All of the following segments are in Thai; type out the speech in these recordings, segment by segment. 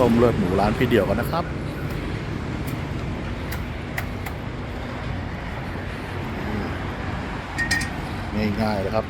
ต้มเลือดหมูร้านพี่เดียวกันนะครับ ง่ายๆนะครับ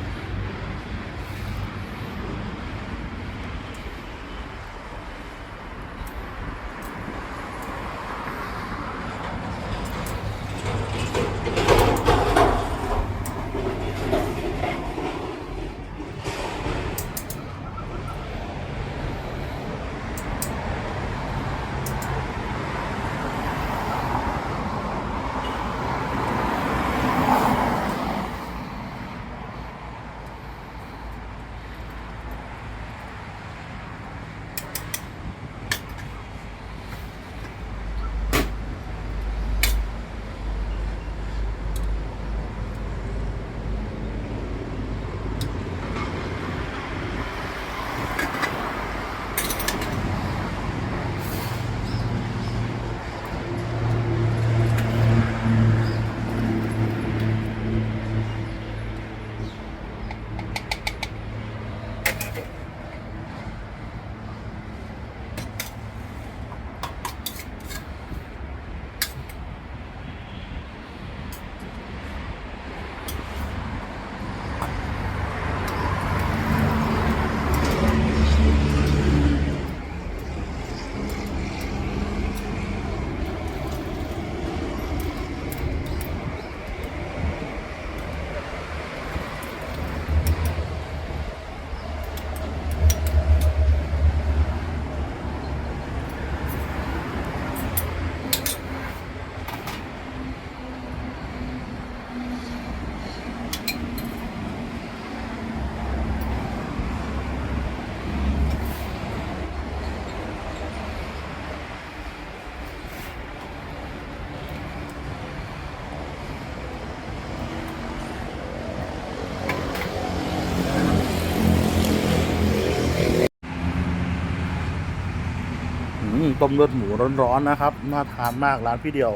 ต้มเลือดหมูร้อนๆนะครับ น่าทานมากร้านพี่เดียว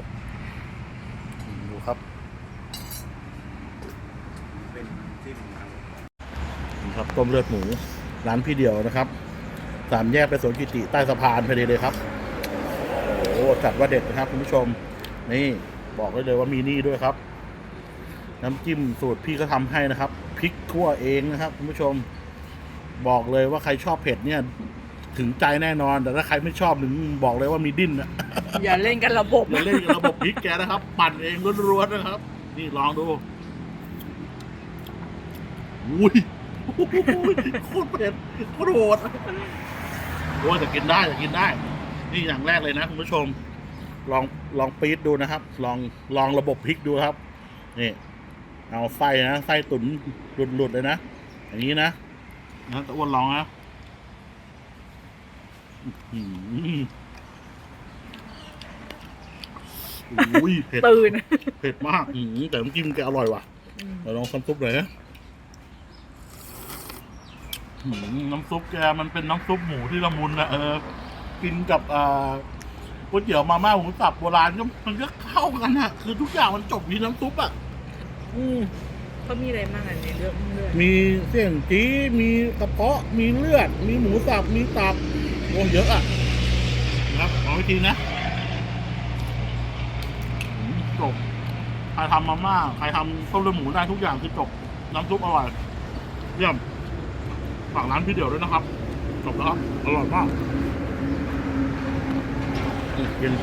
ดูครับเป็นจิ้มครับนี่ครับต้มเลือดหมูร้านพี่เดียวนะครับ สามแยกไปสวนกิติใต้สะพานพอดีเลยครับ โอ้โหจัดว่าเด็ดนะครับคุณผู้ชม นี่บอกได้เลยว่ามีนี่ด้วยครับ น้ำจิ้มสูตรพี่ก็ทำให้นะครับพริกคั่วเองนะครับคุณผู้ชม บอกเลยว่าใครชอบเผ็ดเนี่ย ถึงใจแน่นอน แต่ถ้าใครไม่ชอบหนึ่งบอกเลยว่ามีดิ้นนะอย่าเล่นกันระบบอย่าเล่นกับระบบพริกแกนะครับ ปั่นเองล้วนๆนะครับ นี่ลองดูอุ้ยโคตรเผ็ดโคตรโหดโอ้ยแต่กินได้แต่กินได้ นี่อย่างแรกเลยนะคุณผู้ชม ลองลองปี๊ดดูนะครับ ลองลองระบบพริกดูครับ นี่ เอาไส้นะไส้ตุ๋นหลุดๆเลยนะอย่างนี้นะนะตะอ้วนลองนะ อื้อหืออุ้ยเผ็ดตื่นเผ็ดมากอื้อหือแต่น้ำจิ้มแกอร่อยว่ะเดี๋ยวลองน้ำซุปหน่อยนะอื้อหือน้ำซุปแกมันเป็นน้ำซุปหมูที่ละมุนนะเออ กินกับเอ่อก๋วยเตี๋ยวมาม่าหมูสับโบราณก็มันก็เข้ากันอะคือทุกอย่างมันจบที่น้ำซุปอะอืมเขามีอะไรบ้างอะในเรื่องเรื่องมีเสี่ยงจี้มีกระเพาะมีเลือด มีหมูสับมีตับ โอ้เยอะอะนะครับขอวิธีนะจบใครทำมาม่าใครทำต้มเลือดหมูได้ทุกอย่างคือจบน้ำซุปอร่อยเยี่ยมฝากร้านพี่เดี่ยวด้วยนะครับ จบแล้วอร่อยมากอืมกิน